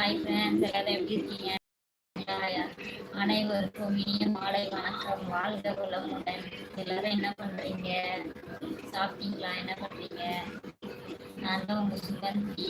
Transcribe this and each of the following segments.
Hi friends எல்லாரும் எப்படி இருக்கீங்க? அனைவருக்கும் இனிய மாலை வணக்கம். வாழ்க வளமுடன். எல்லாரும் என்ன பண்றீங்க? சாப்பிட்டீங்களா? என்ன பண்றீங்க? நான் தான் உங்க சுகந்தி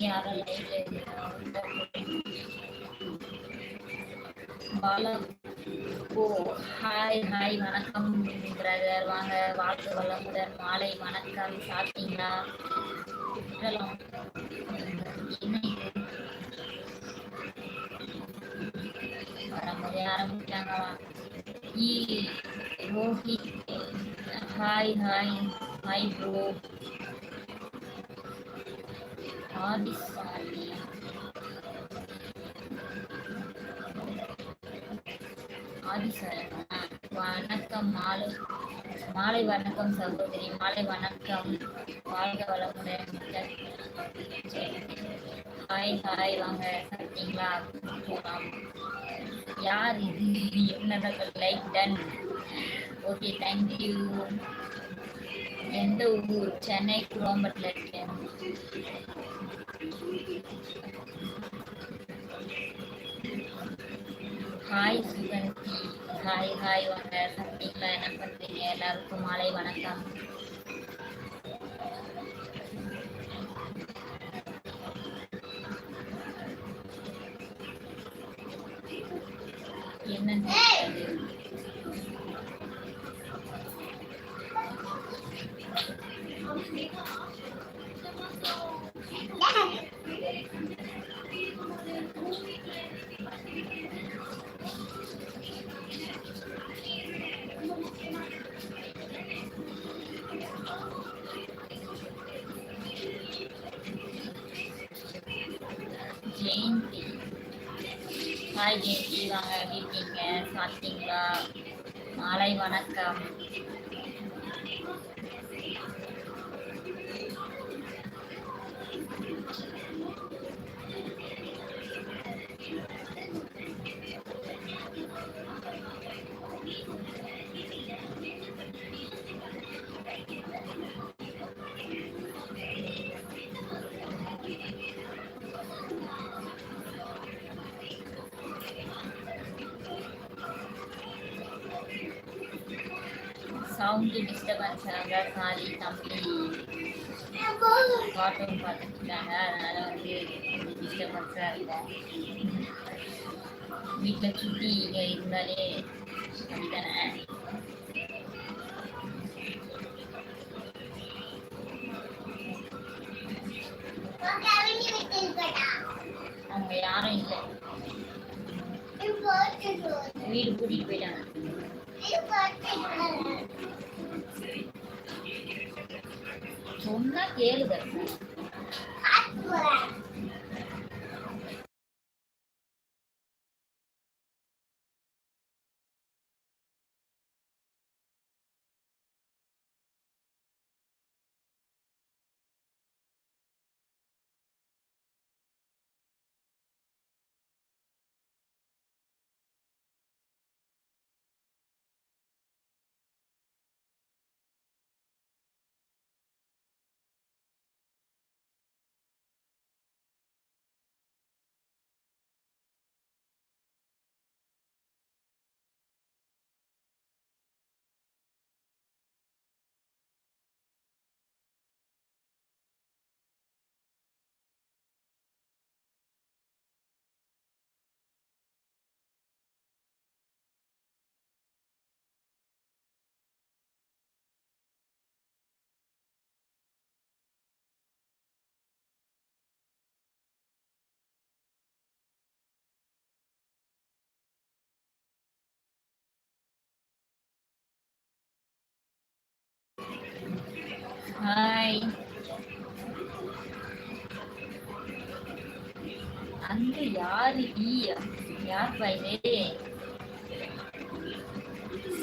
யாரும் லைவ்ல பாலா ஓ ஹாய் ஹாய் வணக்கம் பிரதர் வாங்க வாழ்த்து வளமுடன். மாலை வணக்கம். சாப்பிட்டீங்களா? சுற்றலாம் என்ன வரும்போதே ஆரம்பிச்சாங்களா ஈ ஹாய் ஹாய் ஹாய் ப்ரோ ஆதிசாரி ஆதிசாரி வணக்கம் மாலை மாலை வணக்கம் சகோதரி மாலை வணக்கம். வாழ்க வளமுடன் ஹாய் ஹாய் வாங்க. சாப்பிட்டீங்களா? போகலாம். யார் இது? என்னதான் லைக் டன் ஓகே தேங்க்யூ எந்த ஊர்? சென்னை குரோம்பட்டில் இருக்கேன். ஹாய் சுகந்தி ஹாய் ஹாய் வாங்க. சாப்பிட்டீங்களா என்ன பண்ணுறீங்க எல்லாருக்கும் மாலை வணக்கம். என்னங்க? வணக்கம். சவுண்டு டிஸ்டர்பன்ஸ் ஆக சாரி தம்பி கார்ட்டூன் பார்த்துட்டாங்க அதனால வந்து டிஸ்டர்பன்ஸாக இருக்கும் வீட்டில் சுட்டி இங்கே இருந்தாலே அப்படித்தானே அவங்க யாரும் இல்லை. வீடு கூட்டிட்டு போயிட்டாங்க. சொன்னா கேளுதல் யாரு ஈ யார் பைலே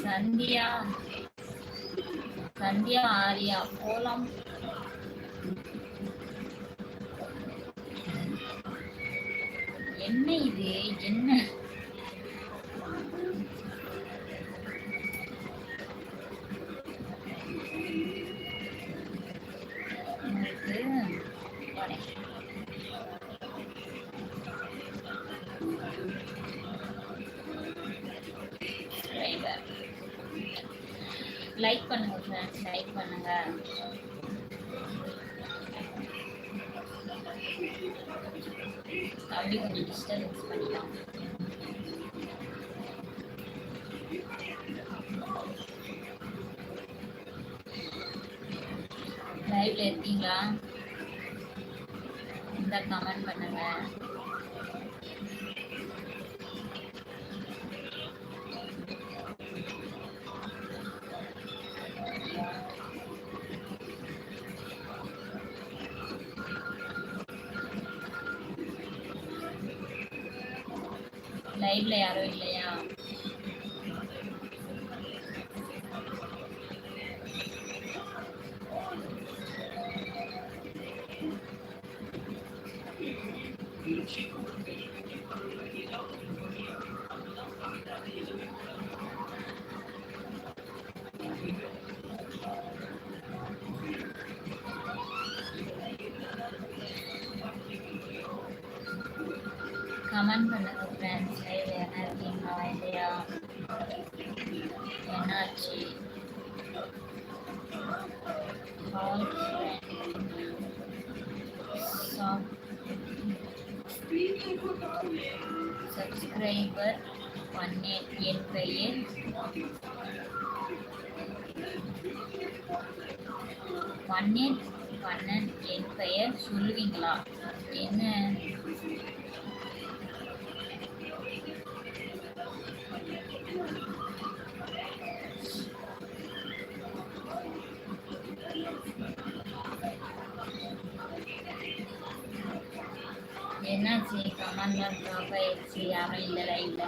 சந்தியா. சந்தியா ஆரியா. போலாம். என்ன இது? என்ன? இருக்கீங்களா இந்த கமெண்ட் பண்ணுங்க. லைவ்ல யாரும் இல்லையா? கமெண்ட் பண்ணுங்க ஃப்ரெண்ட்ஸ் லைவ் என்ன இருக்கீங்களா? இல்லையா? என்னாச்சு? ஆல் சப்ஸ்கிரைபர் பண்ணேன் என் பெயர். பண்ணேன் பண்ணன் என் பெயர் சொல்லுவீங்களா? என்ன? என்னாச்சு கமெண்ட்லாம் ட்ராப் ஆயிடுச்சு யாரும் இல்லை லைவ்ல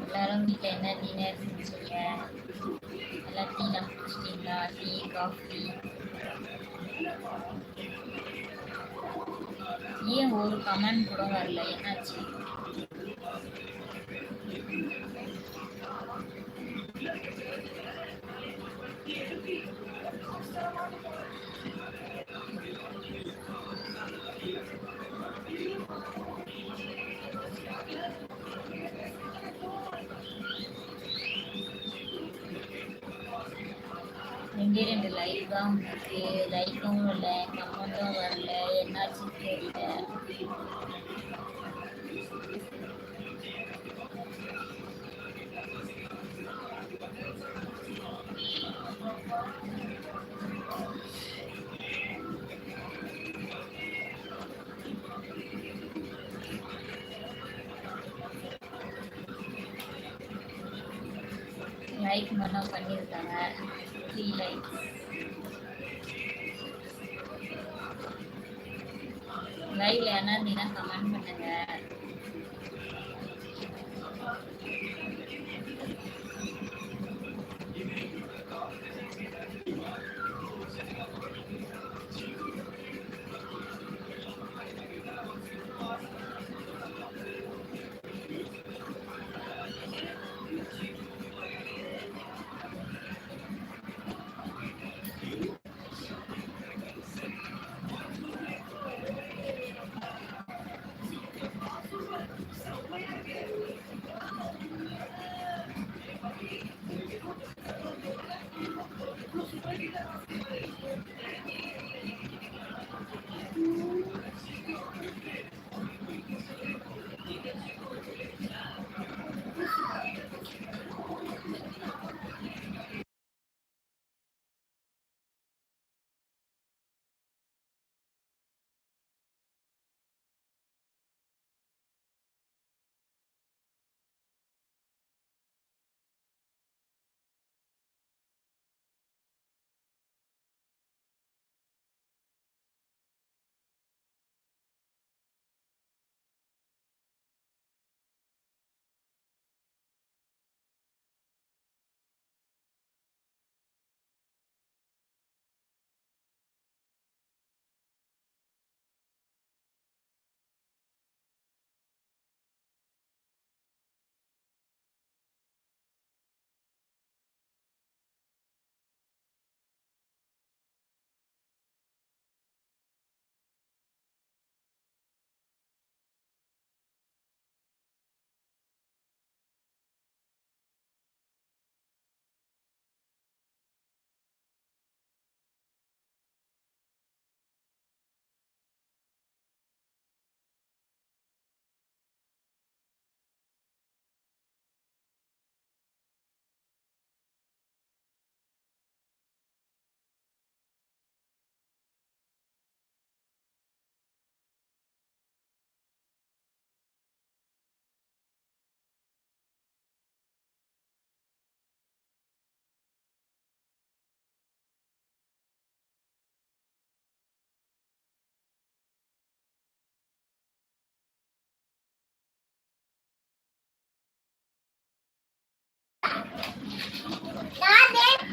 எல்லாரும் வீட்டில் என்ன டின்னர் செஞ்சீங்க? எல்லாம் டீலாம் குடிச்சிட்டிங்களா? டீ காஃபி ஏன் ஒரு கமெண்ட் கூட வரல? என்னாச்சு? ரெண்டே ரெண்டு லைஃப் தான் இருக்கு லைக்கும் இல்லை. கமெண்ட்டும் வரல. என்னாச்சுன்னு தெரியல. லைக்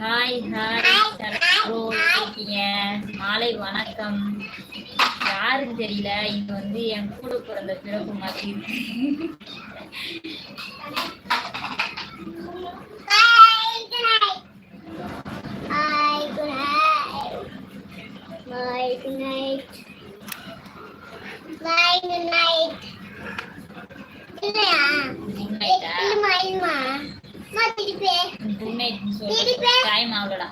ஹாய் ஹாய் இருக்கீங்க மாலை வணக்கம் யாருன்னு தெரியல இது வந்து என் கூட பிறந்த பிறப்பு மாதிரி இருக்கு good night. Good night. Good night. Time ആവലടാ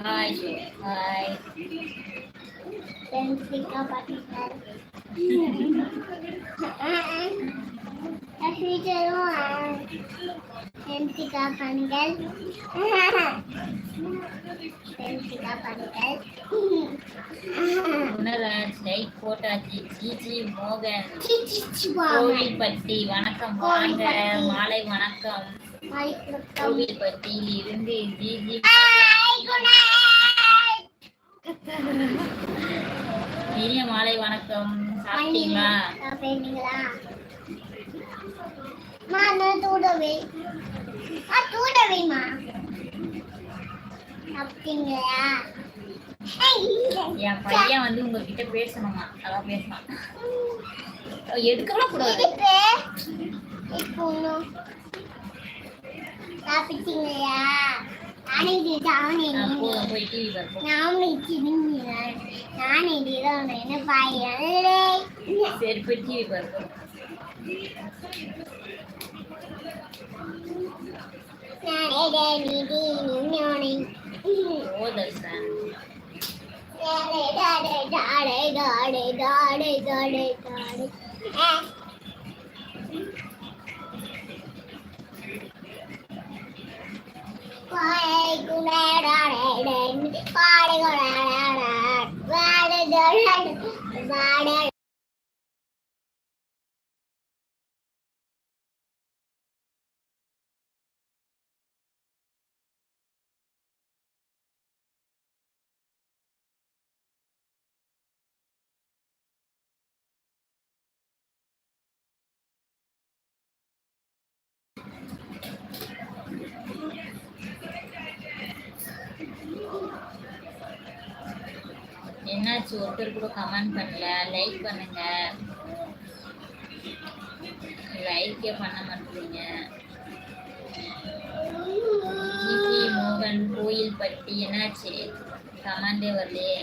hi hi ആ ആ ആ குணராஜ் லைக் போட்டாச்சு ஜிஜி மோகன். கோவில்பட்டி வணக்கம் வாங்க மாலை வணக்கம். கோவில்பட்டியில் இருந்து ஜிஜி. இனிய மாலை வணக்கம். சாப்பிட்டீங்களா? சாப்பிட்டீங்களா? நான் தூடவே. என் பையன் வந்து உங்ககிட்ட பேசணுமா? அதான் பேசலாம் எடுக்கலாம் கூடாது சாப்பிட்டீங்களா நானே நான் போய் என்ன பாயலே சரி போய் டிவி பார்ப்போம் nào để đi đi những nhỏ đi Hãy subscribe cho kênh Ghiền Mì Gõ Để không bỏ lỡ những video hấp dẫn என்னாச்சு ஒருத்தர் கூட கமெண்ட் பண்ணல லைக் பண்ணுங்க. லைக்கே பண்ண மாட்டீங்க. மோகன் மோகன் கோயில்பட்டி என்னாச்சு? கமெண்டே வரலையே.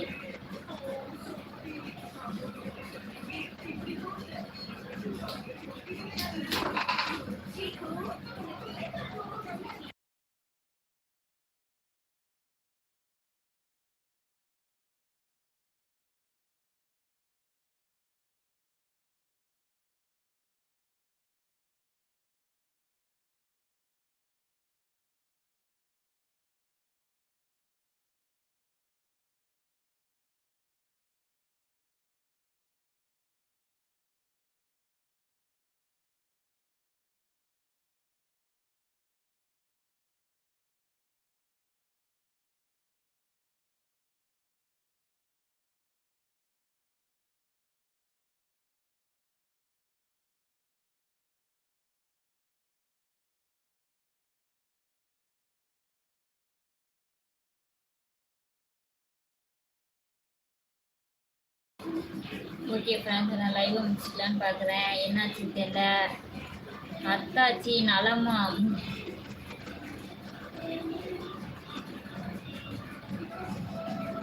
ஓகே ஃப்ரெண்ட்ஸ் நான் லைவ் முடிச்சுக்கலான்னு பார்க்குறேன் என்னாச்சு தெரியல. அத்தாச்சி நலமா?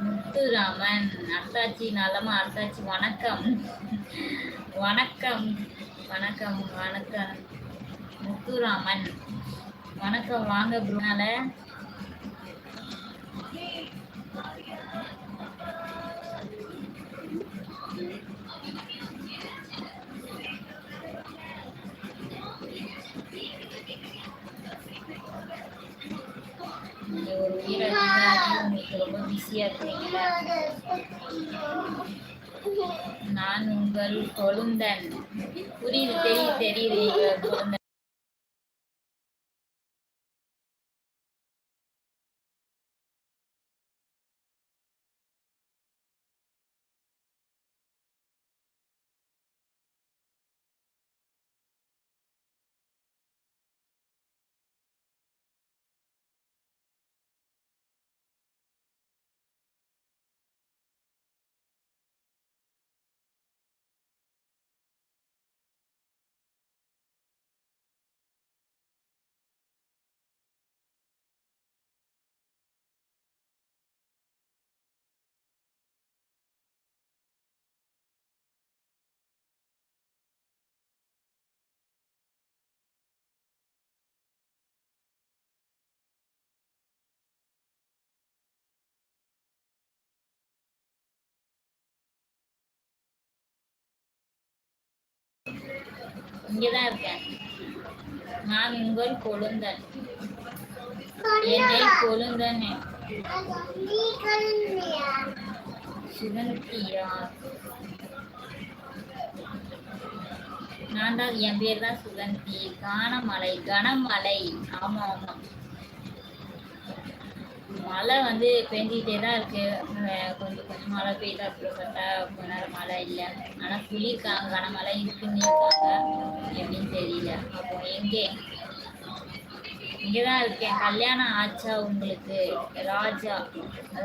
முத்துராமன் அத்தாச்சி நலமா? அத்தாச்சி வணக்கம். வணக்கம். வணக்கம் வணக்கம். முத்துராமன் வணக்கம். வாங்க ப்ரோனால உங்களுக்கு நான் உங்கள் கொழுந்தன். புரியுது? தெரியுது தெரியுது கொழுந்தன் இங்கதான் இருக்கேன். நான் உங்கள் கொழுந்தன். என்னை கொழுந்தன். நீ கல்வியா சுகந்தியா நான் தான் என் பேர். தான் சுகந்தி கானமலை. கனமழை ஆமா ஆமா. மழை வந்து பெஞ்சிக்கிட்டே தான் இருக்கு. கொஞ்சம் கொஞ்சம் மழை பெய்யுது அப்புறம் பார்த்தா கொஞ்ச நேரம் மழை இல்லை. ஆனால் சொல்லியிருக்காங்க கனமழை இருக்குன்னு இருக்காங்க. எப்படின்னு தெரியல. அப்போ எங்கே? இங்கே தான் இருக்கேன். கல்யாணம் ஆச்சா உங்களுக்கு? ராஜா.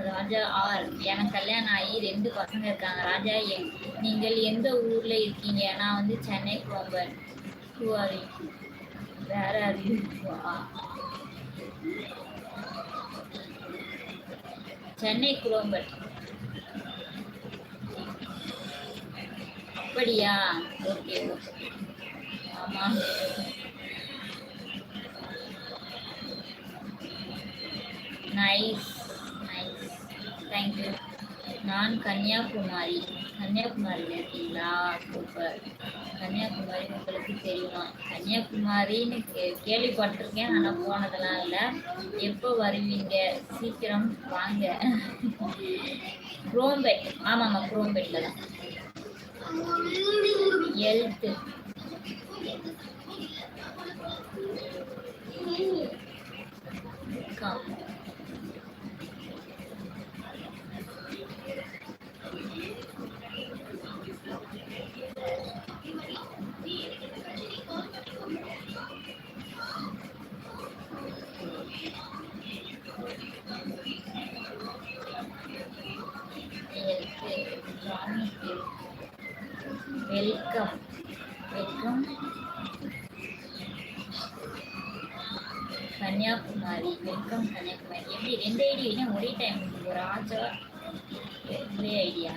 ராஜா ஆர். எனக்கு கல்யாணம் ஆகி ரெண்டு பசங்க இருக்காங்க. ராஜா என் நீங்கள் எந்த ஊர்ல இருக்கீங்க? நான் வந்து சென்னை குழம்பன் குவாரி வேற அறிவிப்பா சென்னை குளோம்பல் அப்படியா? Okay okay. ஆமா. நைஸ் நைஸ் தேங்க்யூ நான் கன்னியாகுமரி. கன்னியாகுமரியில் இருக்கீங்களா? சூப்பர். கன்னியாகுமரி உங்களுக்கு தெரியுமா? கன்னியாகுமரின்னு கே கேள்விப்பட்டிருக்கேன் ஆனால் போனதெல்லாம் இல்லை. எப்போ வருவீங்க? சீக்கிரம் வாங்க. குரோம்பேட். ஆமாம்மா குரோம்பேட்டில் தான். எழுத்து come. Welcome welcome Kanyakumari. Welcome Kanyakumari. எப்படி? ரெண்டு ஐடியா ஒரே டைம் ராஜா ஒரே ஐடியா.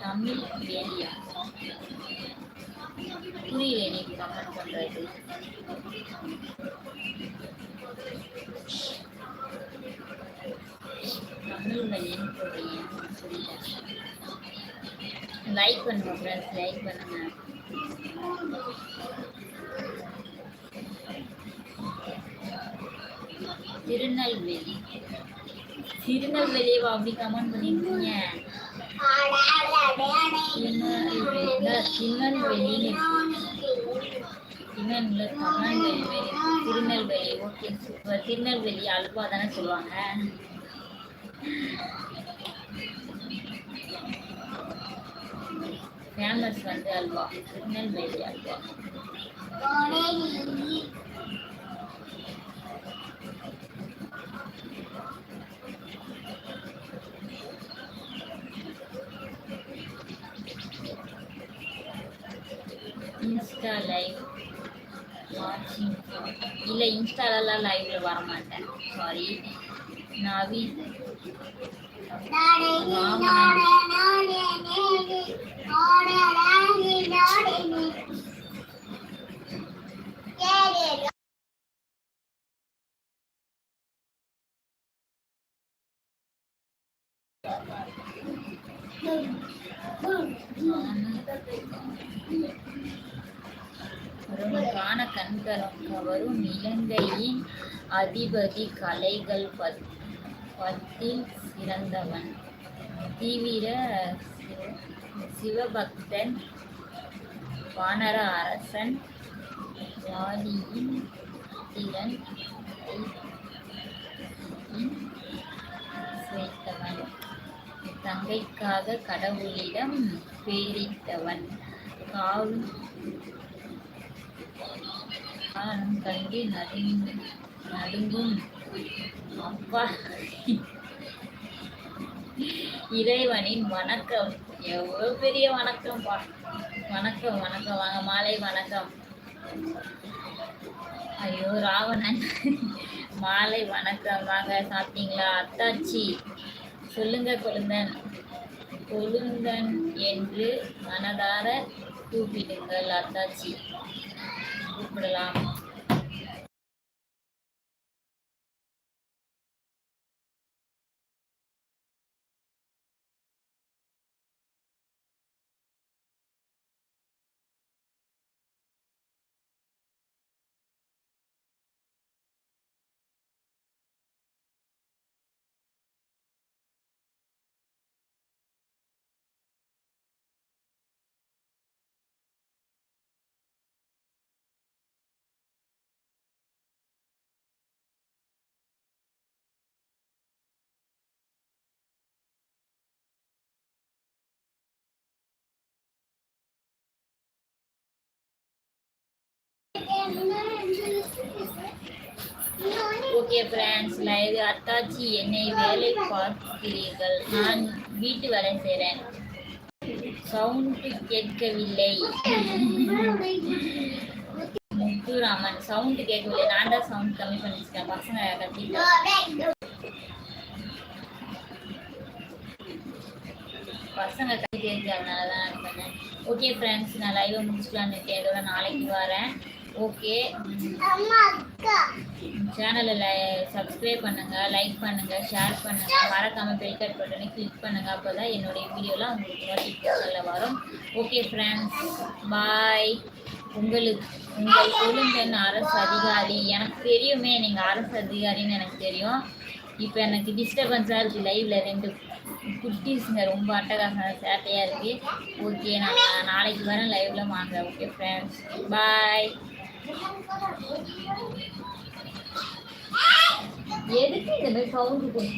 தமிழ் ஏரியா. புரியல நீ கமெண்ட் பண்றது தமிழ் வழின்னு சொல்றீங்க புரியல லைக் பண்ணுங்க ஃப்ரெண்ட்ஸ் லைக் பண்ணுங்க. திருநெல்வேலி. திருநெல்வேலியை அப்படி கமெண்ட் பண்ணிருக்கீங்க. திருநெல்வேலின்னு திருநெல்வேலி திருநெல்வேலி திருநெல்வேலி ஓகே. சூப்பர் திருநெல்வேலி அல்வா தானே சொல்லுவாங்க. ஃபேமஸ் வந்து அல்வா திருநெல்வேலி அல்வா. இன்ஸ்டா லைவ் இல்லை இன்ஸ்டாலலாம் லைவ்ல வர மாட்டேன் சாரி நவி வரும் காண கண்களும் கவரும் இலங்கையின் அதிபதி கலைகள் பத் பத்தில் சிறந்தவன். தீவிர சிவபக்தன் வானர அரசன் ஜாதியின் திறன் சேர்த்தவன் தங்கைக்காக கடவுளிடம் பேரித்தவன் காவல் காலம் கண்டு நடுங்கும். அப்பா. இறைவனின் வணக்கம். எவ்வளவு பெரிய வணக்கம்ப்பா வணக்கம் வணக்கம். வாங்க மாலை வணக்கம். ஐயோ ராவணன். மாலை வணக்கம். வாங்க சாப்பிட்டீங்களா? அத்தாச்சி. சொல்லுங்க கொழுந்தன். கொழுந்தன் என்று மனதார கூப்பிடுங்கள் அத்தாச்சி. கூப்பிடலாம். ஓகே ஃப்ரெண்ட்ஸ் லைவ் அத்தாச்சி என்னை வேலை பார்க்கிறீர்கள். நான் வீட்டு வேலை செய்கிறேன் சவுண்டு கேட்கவில்லை. முத்துராமன் சவுண்டு கேட்கவில்லை. நான் தான் சவுண்ட் கம்மி பண்ணி வச்சிட்டேன் பசங்க கத்திட்டு. பசங்க கத்திட்டே இருக்கிறதுனால தான் பண்ணேன். ஓகே ஃப்ரெண்ட்ஸ் நான் லைவை முடிச்சுக்கலான்னு இருக்கேன். இதோட நாளைக்கு வரேன். ஓகே. சேனலில் சப்ஸ்கிரைப் பண்ணுங்க லைக் பண்ணுங்க ஷேர் பண்ணுங்க. மறக்காம பெல் கட் பட்டனை கிளிக் பண்ணுங்க. அப்பதான் என்னுடைய வீடியோலாம் உங்களுக்கு நோட்டிஃபிகேஷனில் வரும். ஓகே ஃப்ரெண்ட்ஸ் பாய் உங்களுக்கு உங்கள் கொழும்பெண் அரசு அதிகாரி. எனக்கு தெரியுமே நீங்கள் அரசு அதிகாரின்னு எனக்கு தெரியும். இப்போ எனக்கு டிஸ்டர்பன்ஸாக இருக்குது லைவில் ரெண்டு குட்டீஸுங்க ரொம்ப அட்டகாசம் சேட்டையாக இருக்குது ஓகே நான் நாளைக்கு வரேன் லைவில் வாங்க. ஓகே ஃப்ரெண்ட்ஸ் பாய் எதுக்கு இந்த மாதிரி சவுண்டு கொடுத்து